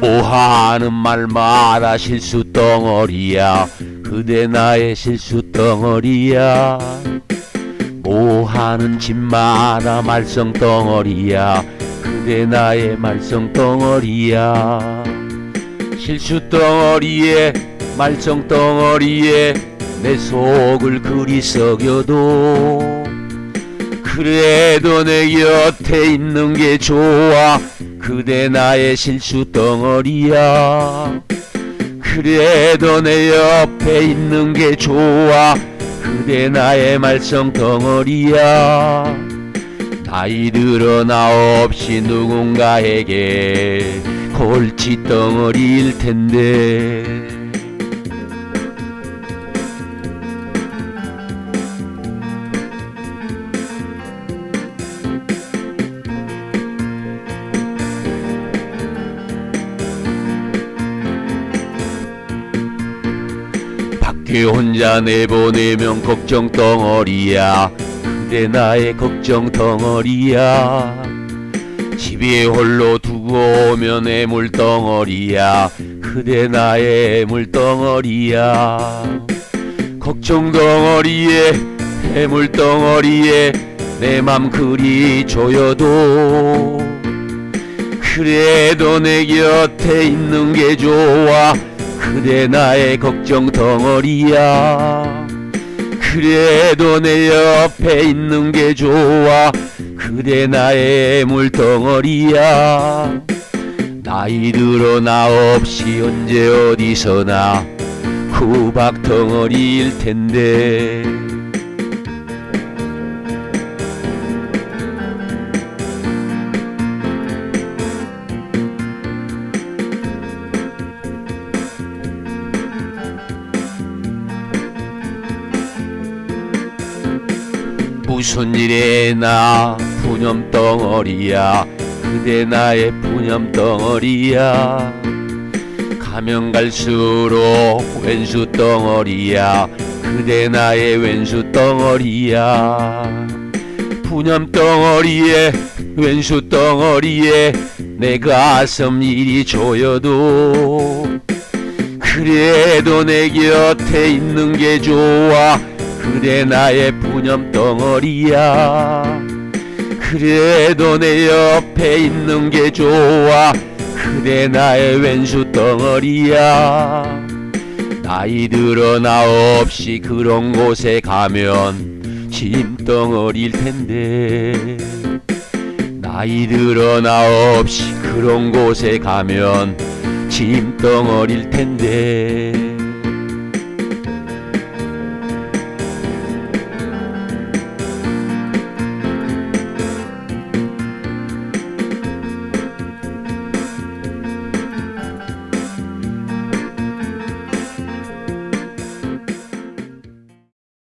뭐하는 말마다 실수 덩어리야. 그대 나의 실수 덩어리야. 뭐하는 짓마다 말썽 덩어리야. 그대 나의 말썽 덩어리야. 실수 덩어리에 말썽 덩어리에 내 속을 그리 썩여도 그래도 내 곁에 있는 게 좋아 그대 나의 실수 덩어리야. 그래도 내 옆에 있는 게 좋아. 그대 나의 말썽 덩어리야. 나이 들어 나 없이 누군가에게 골치 덩어리일 텐데 밖에 혼자 내보내면 걱정 덩어리야. 그대 나의 걱정 덩어리야. 집에 홀로 두고 오면 애물 덩어리야. 그대 나의 애물 덩어리야. 걱정 덩어리에 애물 덩어리에 내 맘 그리 조여도. 그래도 내 곁에 있는 게 좋아 그대 나의 걱정 덩어리야. 그래도 내 옆에 있는 게 좋아. 그대 나의 물덩어리야. 나이 들어 나 없이 언제 어디서나 구박 덩어리일 텐데 무슨 일에 나 푸념 덩어리야? 그대 나의 푸념 덩어리야. 가면 갈수록 왼수 덩어리야. 그대 나의 왼수 덩어리야. 푸념 덩어리에 왼수 덩어리에 내 가슴 이리 조여도 그래도 내 곁에 있는 게 좋아 그대 나의 푸념 덩어리야. 그래도 내 옆에 있는 게 좋아. 그대 나의 왼수 덩어리야. 나이 들어 나 없이 그런 곳에 가면 짐덩어리일 텐데. 나이 들어 나 없이 그런 곳에 가면 짐덩어리일 텐데